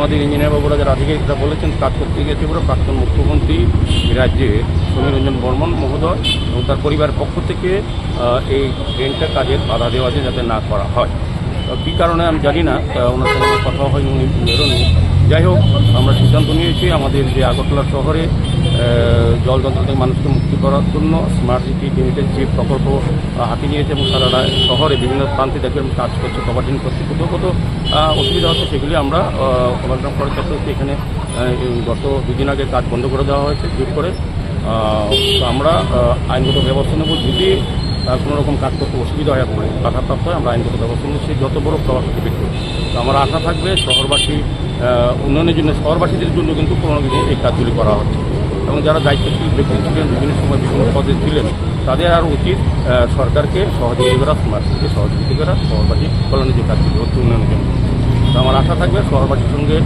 আমাদের ইঞ্জিনিয়ার বাবুরা যারা আধিকারিকরা বলেছেন কাজ করতে গিয়েছে পুরো প্রাক্তন মুখ্যমন্ত্রী রাজ্যে সমীর রঞ্জন বর্মন মহোদয় এবং তার পরিবার পক্ষ থেকে এই ট্রেনটা কাজের বাধা দেওয়া আছে যাতে না করা হয়। কী কারণে আমি জানি না ওনার সঙ্গে কথা হয়নি, উনি বেরোনি যাই হোক, আমরা সিদ্ধান্ত নিয়েছি, আমাদের যে আগরতলা শহরে জল যন্ত্র থেকে মানুষকে মুক্তি করার জন্য স্মার্ট সিটি লিমিটেড যে প্রকল্প হাতে নিয়েছে এবং সারা শহরে বিভিন্ন প্রান্তে দেখবেন কাজ করছে কভারটিং করছে। কোথাও কোথাও অসুবিধা হচ্ছে, সেগুলি আমরা কভারটিং করার চেষ্টা করছি। এখানে গত দুদিন আগে কাজ বন্ধ করে দেওয়া হয়েছে, জোর করে। আমরা আইনগত ব্যবস্থা নেব। যদি কোনো রকম কাজ করতে অসুবিধা হয়ে পড়ে বাধাপ্রাপ্ত হয়, আমরা আইনগত ব্যবস্থা নিচ্ছি। যত বড় প্রভাব সার্টিফিকেট করি তো আমার আশা থাকবে, শহরবাসী উন্নয়নের জন্য, শহরবাসীদের জন্য কিন্তু কোনো এই কাজগুলি করা হচ্ছে। এবং যারা দায়িত্বশীল ব্যক্তি ছিলেন বিভিন্ন সময় বিভিন্ন পদে ছিলেন, তাদের আর উচিত সরকারকে সহযোগিতা করা সিটিকে সহযোগিতা করা শহরবাসী কল্যাণের যে কাজগুলি হচ্ছে উন্নয়নের জন্য। আমার আশা থাকবে শহরবাসীর সঙ্গে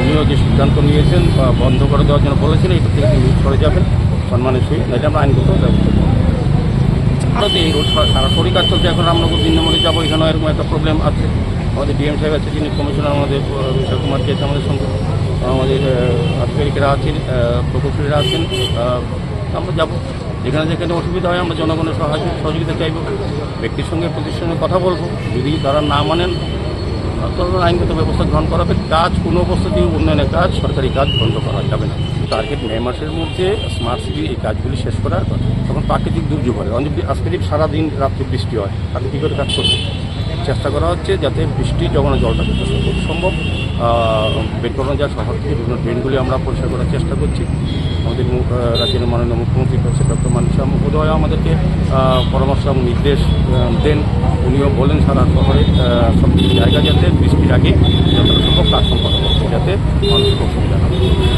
উনিও যে সিদ্ধান্ত নিয়েছেন, বা বন্ধ করে দেওয়ার জন্য বলেছেন এটা থেকে তিনি করে যাবেন, সম্মানের সহিত। এটা আমরা আইনগত ব্যবস্থা। ভারতে এই রোড সারাসরি কাজ চলছে, এখন রামনগর দিনমণি যাব, এখানেও এরকম একটা প্রবলেম আছে। আমাদের ডিএম সাহেব আছে, যিনি কমিশনার আমাদের বিশাল কুমার কে আমাদের সঙ্গে। আমাদের আধিকারিকেরা আছেন প্রকৌশলীরা আছেন আমরা যাব। যেখানে যেখানে অসুবিধা হয় আমরা জনগণের সাহায্য সহযোগিতা চাইব। ব্যক্তির সঙ্গে প্রতিষ্ঠানের কথা বলব। যদি তারা না মানেন তখন আইনগত ব্যবস্থা গ্রহণ করা হবে। কাজ কোনো অবস্থাতেই উন্নয়নের কাজ, সরকারি কাজ বন্ধ করা যাবে না। টার্গেট মে মাসের মধ্যে স্মার্ট সিটি এই কাজগুলি শেষ করার তখন প্রাকৃতিক দুর্যোগ হয় আজকে সারাদিন রাত্রে বৃষ্টি হয়, তাহলে কী করে কাজ করবে? চেষ্টা করা হচ্ছে যাতে বৃষ্টি যখন জলটা যত সম্ভব বের করানো যায়, শহর থেকে বিভিন্ন ড্রেনগুলি আমরা পরিষ্কার করার চেষ্টা করছি আমাদের রাজ্যের মাননীয় মুখ্যমন্ত্রী হচ্ছে ডক্টর মানিসা মহোদয় আমাদেরকে পরামর্শ এবং নির্দেশ দেন উনিও বলেন সারা শহরে সব জায়গা যাতে বৃষ্টির আগে যতটা সম্ভব কাজ সম্পন্ন যাতে মানুষের অসুবিধা না।